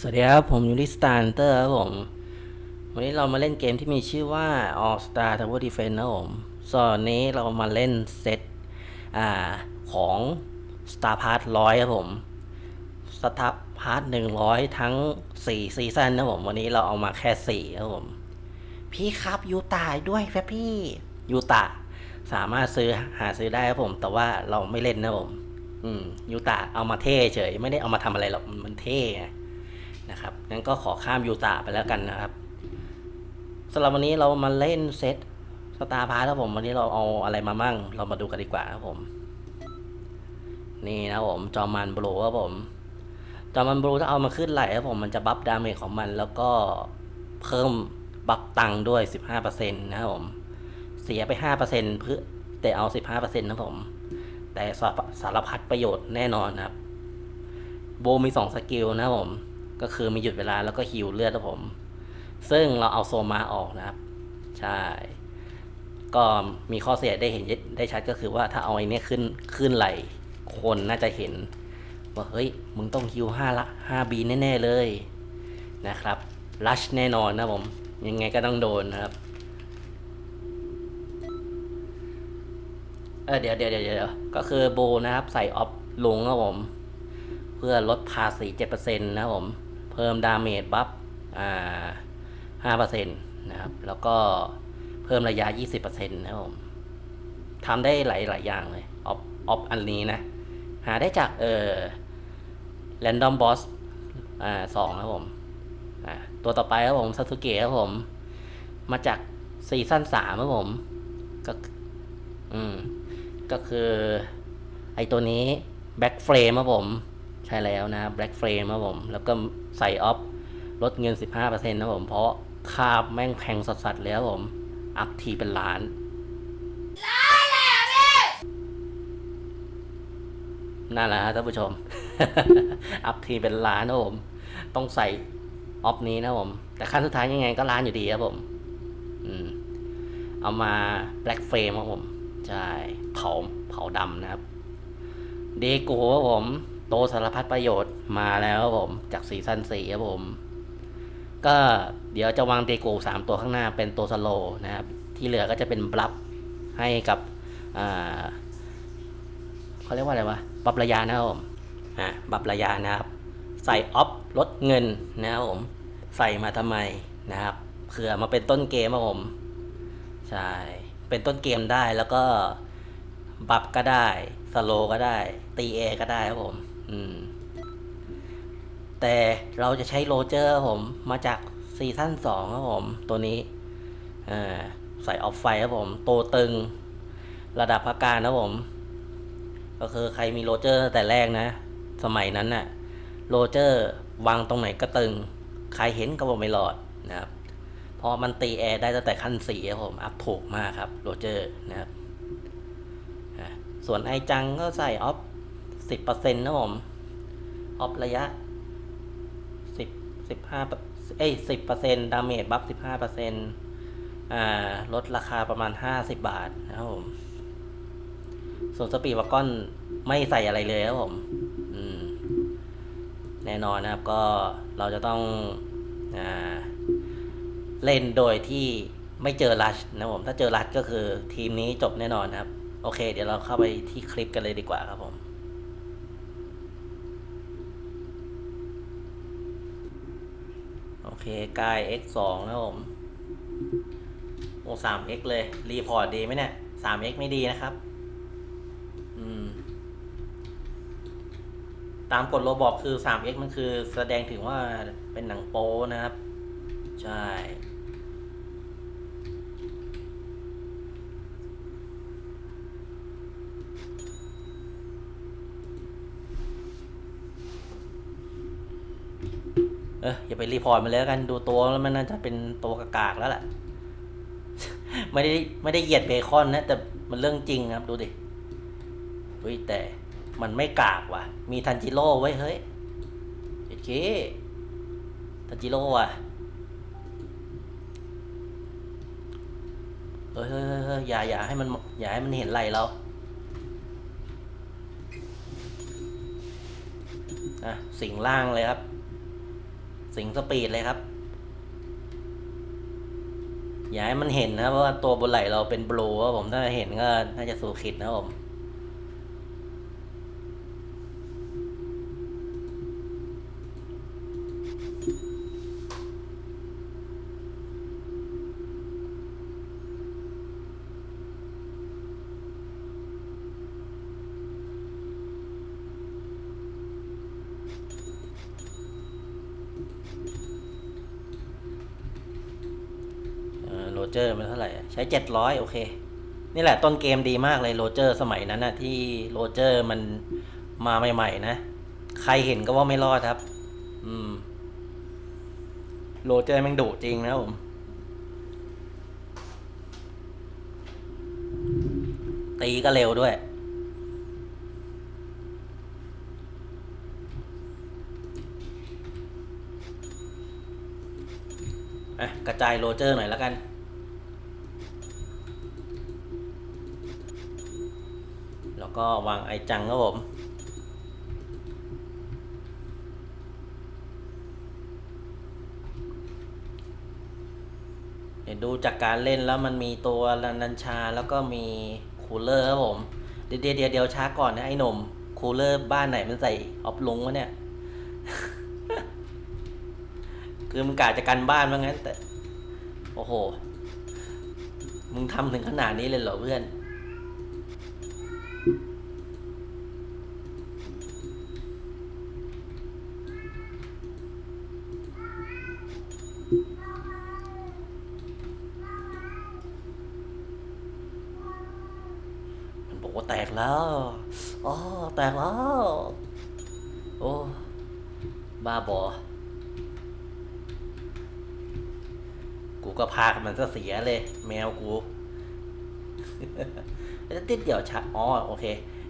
สวัสดีครับ ผมยูริสตาร์เตอร์ครับผม วันนี้เรามาเล่นเกมที่มีชื่อว่า All Star Tower Defense นะครับผมส่วนนี้เรามาเล่นเซตอ่าของ Star Pass 100 ครับผม Star Pass 100 ทั้ง 4 ซีซั่นนะครับผม วันนี้เราเอามาแค่ 4 ครับผม พี่ครับยูตาด้วยครับพี่ยูตาสามารถซื้อหาซื้อได้ครับผม แต่ว่าเราไม่เล่นนะครับผม อืมยูตาเอามาเท่เฉย ไม่ได้เอามาทำอะไรหรอกมันเท่ นะครับงั้นก็ขอข้ามยูตาไปแล้วกันนะครับสำหรับวันนี้เรามาเล่นเซตสตาร์พาร์ครับผมวันนี้เราเอาอะไรมามั่ง เรามาดูกันดีกว่าครับผม นี่นะผมจอมันโบลูครับผมจอมันโบลูถ้าเอามาขึ้นไหลครับผมมันจะบัฟดาเมจของมัน แล้วก็เพิ่มบัฟตังด้วย 15%นะครับผมเสียไป 5%เพื่อแต่เอา 15%นะครับผม แต่สารพัดประโยชน์แน่นอนครับ โบมี 2 สกิลนะผม ก็คือมีหยุดเวลาแล้วก็ฮิวเลือดครับผม ซึ่งเราเอาโซมาออกนะครับ ใช่ ก็มีข้อเสียได้เห็นได้ชัดก็คือว่าถ้าเอาไอ้นี้ขึ้นขึ้นไหลคนน่าจะเห็น ว่าเฮ้ย มึงต้องฮิวห้าละห้าบีแน่ ๆ เลยนะครับลัชแน่นอนนะผม ยังไงก็ต้องโดนนะครับเออเดี๋ยวเดี๋ยวเดี๋ยวเดี๋ยวก็คือโบนะครับ ใส่ออฟลงครับผม เพื่อลดภาษี7%นะครับผม พิ่มดาเมจบัฟอ่า5%นต์นะครับ แล้วก็เพิ่มระยะ20%นะครับผมทำได้หลายหลายอย่างเลยออฟออฟอันนี้นะ หาได้จากเอ่อ random boss อ่าสองครับผมอ่าตัวต่อไปครับผมซาสุเกะครับผม มาจากซีซั่นสามครับผม ก็อืมก็คือ ไอตัวนี้ back frame ครับผม ใช่แล้วนะ black frame ครับผม แล้วก็ใส่ออฟลดเงิน 15%นะผม เพราะคาบแม่งแพงสัสๆเลยครับผม อัพทีเป็นล้านนั่นแหละฮะท่านผู้ชม อัพทีเป็นล้านนะผม ต้องใส่ออฟนี้นะผม แต่ขั้นสุดท้ายยังไงก็ล้านอยู่ดีครับผม อืม เอามา black frame ครับผม ใช่ เผา เผาดำนะครับ เดโกครับผม โตสารพัดประโยชน์มาแล้วครับผมจากซีซั่นสี่ครับผม ก็เดี๋ยวจะวางเดโกสามตัวข้างหน้าเป็นตัวสโลนะครับ ที่เหลือก็จะเป็นบลัฟให้กับเขาเรียกว่าอะไรวะบัฟระยะนะครับผมอ่าบัฟระยะนะครับ ใส่ออฟลดเงินนะครับผม ใส่มาทำไมนะครับเผื่อมาเป็นต้นเกมครับผมใช่เป็นต้นเกมได้แล้วก็บัฟก็ได้สโลก็ได้ ตีเอก็ได้ครับผม แต่เราจะใช้โรเจอร์ผมมาจากซีซั่นสองครับผม ตัวนี้อใส่ออฟไฟครับผม โตตึง ระดับพักการครับผม ก็คือใครมีโรเจอร์แต่แรกนะ สมัยนั้นน่ะ โรเจอร์วางตรงไหนก็ตึง ใครเห็นก็บอกไม่รอดนะครับเพราะมันตีแอร์ได้ตั้งแต่ขั้นสี่ครับผม อัพถูกมากครับโรเจอร์นะครับส่วนไอจังก็ใส่ออฟ สิบเปอร์เซ็นต์นะผม ออฟระยะสิบสิบห้าเอ้ยสิบเปอร์เซ็นต์ดาเมจบัฟสิบห้าเปอร์เซ็นต์อ่า ลดราคาประมาณห้าสิบบาทนะครับผม ส่วนสปีดวากอนไม่ใส่อะไรเลยครับผม อืม แน่นอนนะครับก็เราจะต้อง อ่า เล่นโดยที่ไม่เจอรัชนะครับผม ถ้าเจอรัชก็คือทีมนี้จบแน่นอนครับ โอเค เดี๋ยวเราเข้าไปที่คลิปกันเลยดีกว่าครับผม โอ เคกาย x 2นะครับผมโอ้ 3x เลย รีพอร์ตดีไหมเนี่ยสาม x ไม่ดีนะครับ อืม ตามกฎโรบอกคือ 3x มันคือแสดงถึงว่าเป็นหนังโป้นะครับ ใช่ เอออย่า ไปรีพอร์ตมันเลยกันดูตัวแล้วมันน่าจะเป็นตัวกากๆแล้วแหละไม่ได้ไม่ได้เหยียดเบคอนนะแต่มันเรื่องจริงครับดูดิเฮ้ยแต่มันไม่กากว่ะ มีทันจิโร่ไว้เฮ้ยโอเคทันจิโร่ว่ะเฮ้ยเฮ้ยเฮ้ยเฮ้ยอย่าอย่าให้มันอย่าให้มันเห็นไหลเราอะสิงล่างเลยครับ สิงสปีดเลยครับ อย่าให้มันเห็นนะเพราะว่าตัวบนไหลเราเป็นบลูครับผมถ้าเห็นก็น่าจะสูขิดนะผม จอร์มันเท่าไหร่ใช้เจ็ดร้อยโอเค นี่แหละต้นเกมดีมากเลยโรเจอร์สมัยนั้นนะที่โรเจอร์มันมาใหม่ๆนะ ใครเห็นก็ว่าไม่รอดครับ อืมโรเจอร์แมันดุจริงนะผมตีก็เร็วด้วย อะ กระจายโรเจอร์หน่อยแล้วกัน แล้วก็วางไอจังครับผมเดี๋ยวดูจากการเล่นแล้วมันมีตัวลันนันชาแล้วก็มีคูลเลอร์ครับผม เดี๋ยวเดี๋ยวเดี๋ยวช้าก่อนนะไอ้หนุ่มคูลเลอร์บ้านไหนมันใส่ออฟลุงวะเนี่ย คือมึงกะจะกันบ้านว่างั้นแต่ โอ้โห มึงทำถึงขนาดนี้เลยเหรอเพื่อน มันบอกว่าแตกแล้วอ๋อแตกแล้ว โอ้บ้าบอ กูก็พามันซะเสียเลย แมวกู แล้วติดเดี่ยวชัดอ๋อโอเค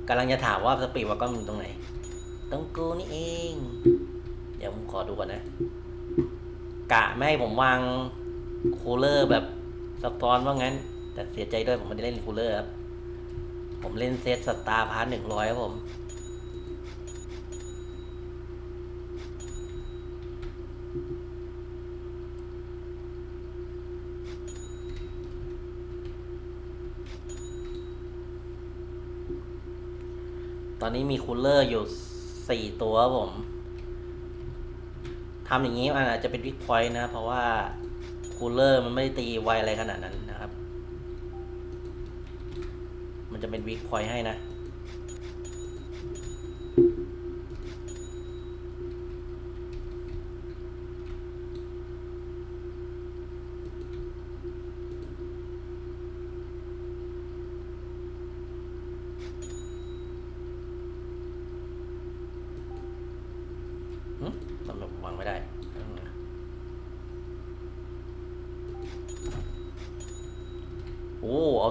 กำลังจะถามว่าสปีดว่าก็มันตรงไหนตรงกูนี่เอง เดี๋ยวผมขอดูก่อนนะ กะไม่ให้ผมวางคูลเลอร์แบบซับซ้อนว่างั้น แต่เสียใจด้วยผมไม่ได้เล่นคูลเลอร์ครับ ผมเล่นเซตสตาร์พาร์ทหนึ่งร้อยครับผม อนนี้มีคูลเลอร์อยู่สี่ตัวผมทำอย่างนี้มันอาจจะเป็นวิกพอยต์นะ เพราะว่าคูลเลอร์มันไม่ได้ตีไวอะไรขนาดนั้นนะครับ มันจะเป็นวิกพอยต์ให้นะ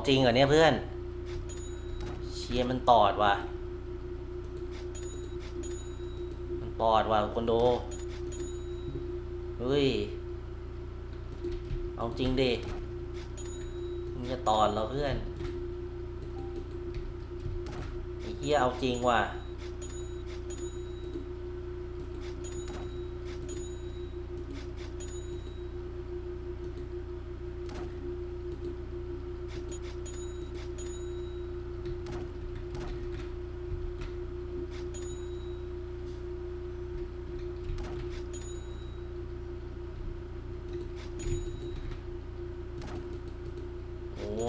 จริงเหรอเนี่ยเพื่อน เชียร์มันตอดว่ะ มันตอดว่ะคนดูเฮ้ย เอาจริงดิมึงจะตอดเราเพื่อนไอ้เหี้ยเอาจริงว่ะ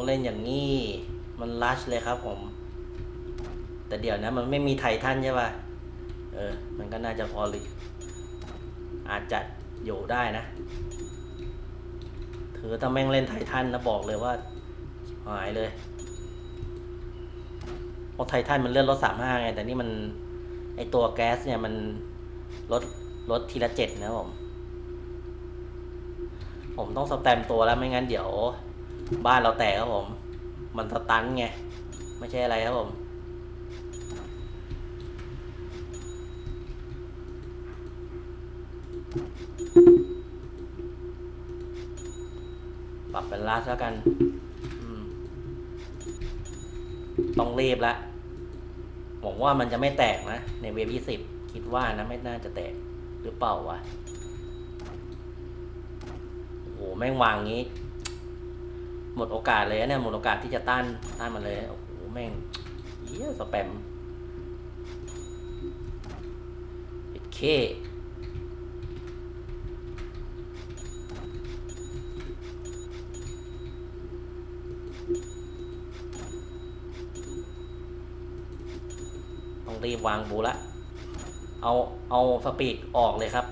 เล่นอย่างนี้ มันลัชเลยครับผม แต่เดี๋ยวนะ มันไม่มีไททันใช่ป่ะ เออ มันก็น่าจะพอหรืออาจจะอยู่ได้นะ ถือถ้าแม่งเล่นไททันนะบอกเลยว่า หายเลยเพราะไททันมันเลื่อนรถสามห้าไง แต่นี่มัน ไอตัวแก๊สเนี่ยมันลดลดทีละเจ็ดนะผม ผมต้องสแตมตัวแล้วไม่งั้นเดี๋ยว บ้านเราแตกครับผม มันสตันไง ไม่ใช่อะไรครับผม ปรับเป็นลาสแล้วกัน ต้องรีบละผมว่ามันจะไม่แตกนะ ในเวฟยี่สิบคิดว่านะไม่น่าจะแตกหรือเปล่าวะ โอ้โห แม่งวางงี้ หมดโอกาสเลยเนี่ยหมดโอกาสที่จะต้านต้านมันเลยโอ้โหแม่งเยี่ยสแปมเคต้องรีบวางบูละ เอาเอาสปีดออกเลยครับ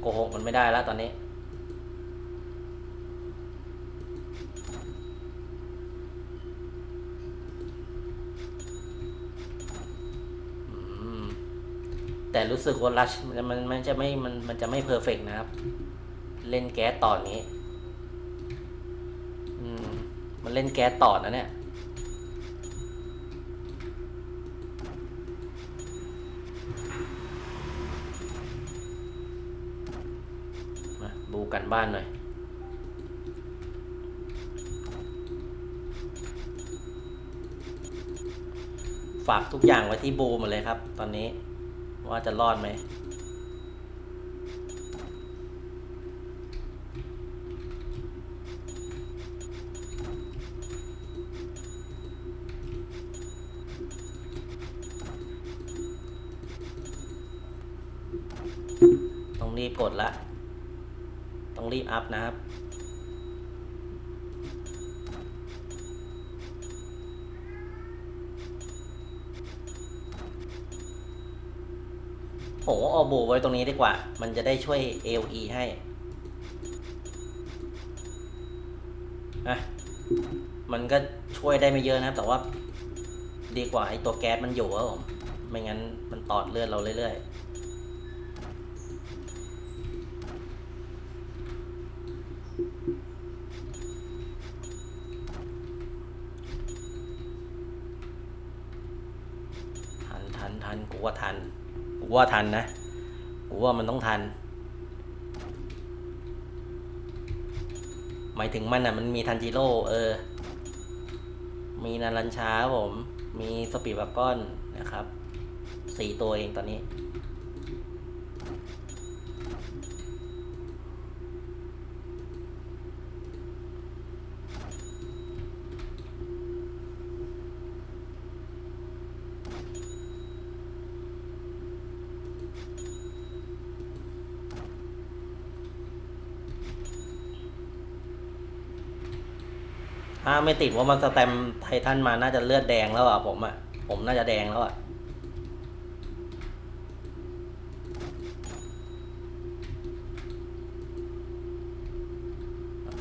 โกหกมันไม่ได้แล้วตอนนี้ แต่รู้สึกว่ารัชมันมันจะไม่มันมันจะไม่เพอร์เฟกนะครับ เล่นแก๊สต่อนี้ อืม มันเล่นแก๊สต่อนะเนี่ยมาบูกันบ้านหน่อย ฝากทุกอย่างไว้ที่บูหมดเลยครับ ตอนนี้ ว่าจะรอดไหมต้องรีบกดละ ต้องรีบอัพนะครับ โหเอาบูไว้ตรงนี้ดีกว่า มันจะได้ช่วย AOE ให้อะมันก็ช่วยได้ไม่เยอะนะครับ แต่ว่า ดีกว่าไอตัวแก๊สมันอยู่ครับผม ไม่งั้นมันตอดเลือดเราเรื่อยๆ ทันทันทันกูว่าทัน กู ว่าทันนะกูว่ามันต้องทัน หมายถึงมันอะ มันมีทันจิโร่เออ มีนารันช้าผม มีสปีดบักก้อนนะครับสี่ตัวเองตอนนี้ ถ้า ไม่ติดว่ามันสแตมไททันมาน่าจะเลือดแดงแล้วอะผมอะ ผมน่าจะแดงแล้วอะ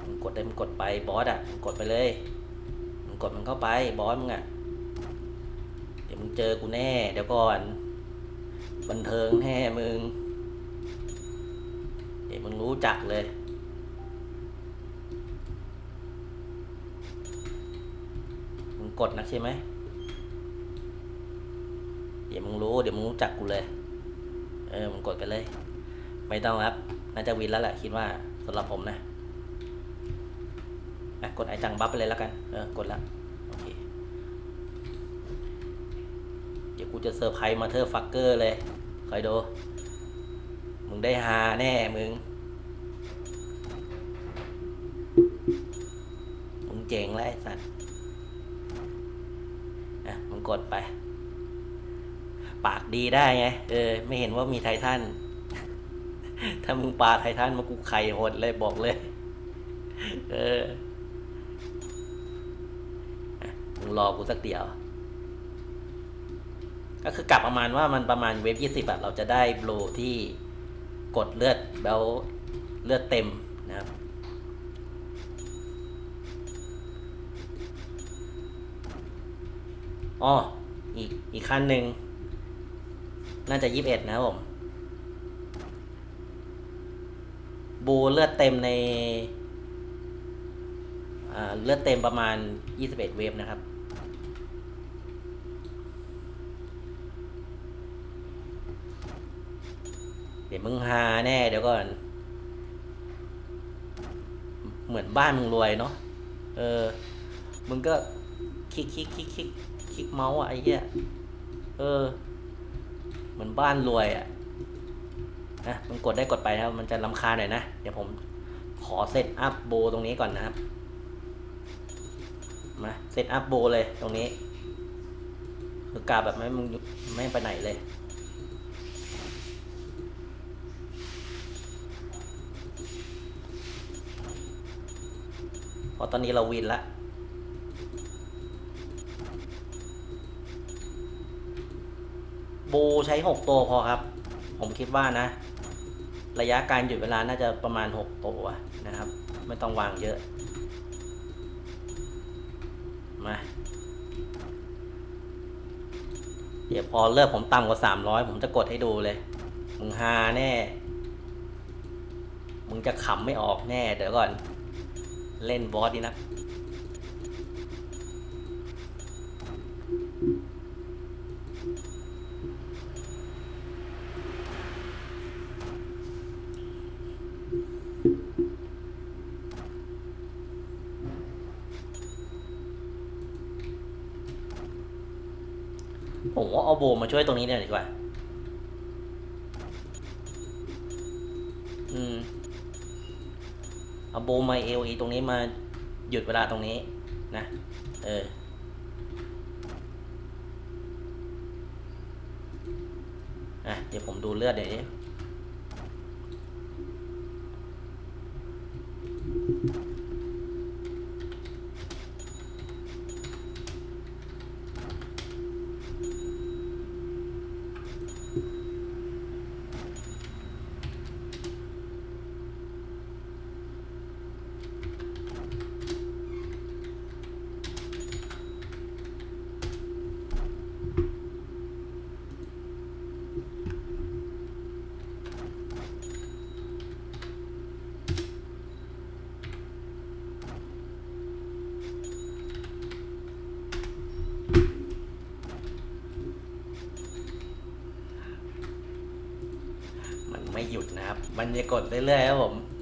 มึงกดได้มึงกดไปบอสอะมึงกดไปเลยมึงกดมันเข้าไปบอสมึงอะเดี๋ยวมึงเจอกูแน่ เดี๋ยวก่อน บันเทิงแน่มึง เดี๋ยวมึงรู้จักเลย กดนะใช่ไหม เดี๋ยวมึงรู้เดี๋ยวมึงรู้จักกูเลย เออมึงกดไปเลย ไม่ต้องครับ น่าจะวินแล้วแหละคิดว่าสำหรับผมนะอะกดไอจังบัฟไปเลยแล้วกัน เออกดและโอเค เดี๋ยวกูจะเซอร์ไพรส์มาเธอฟักเกอร์เลย คอยดู มึงได้ฮาแน่มึง มึงเจ๋งแล้วไอ้สัตว์ กดไป ปากดีได้ไง เออ ไม่เห็นว่ามีไททัน ถ้ามึงปาไททันมากูไข่หดเลยบอกเลย เอออะมึงรอกูสักเดียว ก็คือกลับประมาณว่ามันประมาณเวฟยี่สิบอะเราจะได้โบลที่กดเลือดแบลเลือดเต็มนะครับ อ๋ออีกอีกขั้นหนึ่ง น่าจะยี่สิบเอ็ดนะผม บูเลือดเต็มในเลือดเต็มประมาณยี่สิบเอ็ดเวฟนะครับเดี๋ยวมึงหาแน่เดี๋ยวก่อน เหมือนบ้านมึงรวยเนาะ เออ มึงก็ คลิกคลิกคลิกคลิกคลิกเมาส์อะไอ้เหี้ยเออ เหมือนบ้านรวยอะนะมันกดได้กดไปนะครับมันจะลำคาหน่อยนะ เดี๋ยวผมขอเซตอัพโบตรงนี้ก่อนนะครับมาเซตอัพโบเลยตรงนี้คือกาแบบไม่มึงไม่ไปไหนเลยเพราะตอนนี้เราวินละ โบใช้หกตัวพอครับ ผมคิดว่านะ ระยะการหยุดเวลาน่าจะประมาณหกตัวนะครับ ไม่ต้องวางเยอะ มา เดี๋ยวพอเลิกผมต่ำกว่าสามร้อยผมจะกดให้ดูเลย มึงฮาแน่ มึงจะขำไม่ออกแน่ เดี๋ยวก่อน เล่นบอสดีนะ ช่วยตรงนี้เนี่ยดีกว่า อืม เอาโบมาเอลีตรงนี้มาหยุดเวลาตรงนี้ นะ เออ อะ เดี๋ยวผมดูเลือดเดี๋ยวนี้ นะครับมันจะกดเรื่อยๆครับผม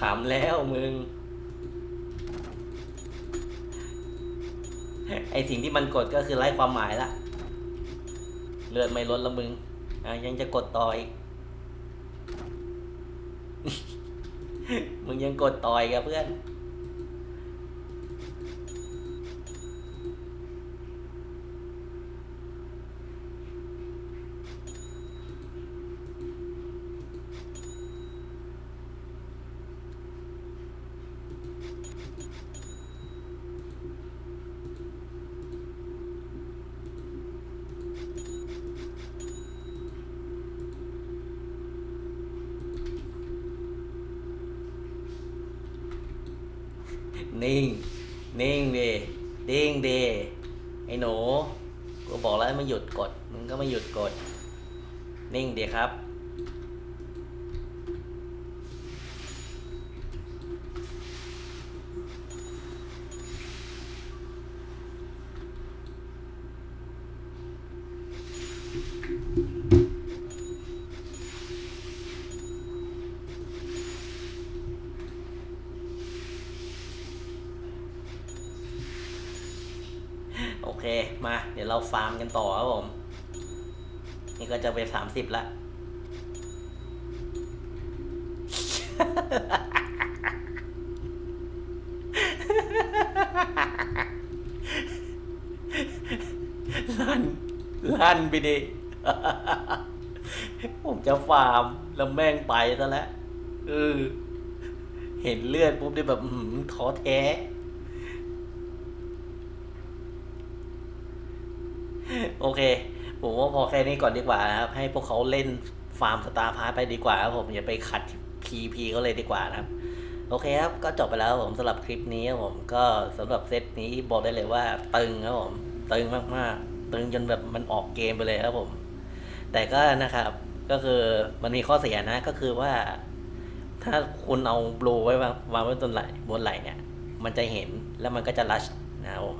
ขำแล้วมึง ไอสิ่งที่มันกดก็คือไร้ความหมายละ เลือดไม่ลดละมึง อะยังจะกดต่ออีก มึงยังกดต่อยกับเพื่อน ดีดิ้งดีไอ้หนูกูบอกแล้วไม่หยุดกด มึงก็ไม่หยุดกด นิ่งเดียครับ สิบละ ลั่น ลั่นไปดิ ผมจะฟาร์ม แล้วแม่งไปซะแล้วเออเห็นเลือดปุ๊บได้แบบอื้อหือท้อแท้ โอเค ผมว่าพอแค่นี้ก่อนดีกว่านะครับ ให้พวกเขาเล่นฟาร์มสตาร์พาร์ไปดีกว่าครับผมอย่าไปขัดพีพีเขาเลยดีกว่านะครับ โอเคครับ ก็จบไปแล้วผมสำหรับคลิปนี้ครับผมก็สำหรับเซตนี้บอกได้เลยว่าตึงครับผมตึงมากๆ ตึงจนแบบมันออกเกมไปเลยครับผม แต่ก็นะครับก็คือมันมีข้อเสียนะก็คือว่า ถ้าคุณเอาบลูไว้วางวางไว้บนไหลบนไหลเนี่ย มันจะเห็นแล้วมันก็จะรัชนะครับผม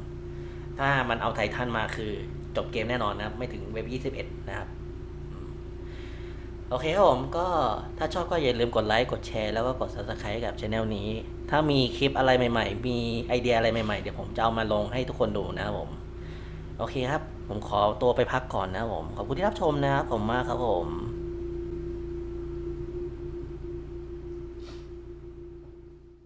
ถ้ามันเอาไททันมาคือ จบเกมแน่นอนนะครับ ไม่ถึงเว็บ 21 นะครับ โอเคครับผมก็ถ้าชอบก็อย่าลืมกดไลค์กดแชร์แล้วก็กด subscribe กับช anel นี้ ถ้ามีคลิปอะไรใหม่ ๆ มีไอเดียอะไรใหม่ๆ เดี๋ยวผมจะเอามาลงให้ทุกคนดูนะครับผม โอเคครับ ผมขอตัวไปพักก่อนนะครับผม ขอบคุณที่รับชมนะครับผมมากครับผม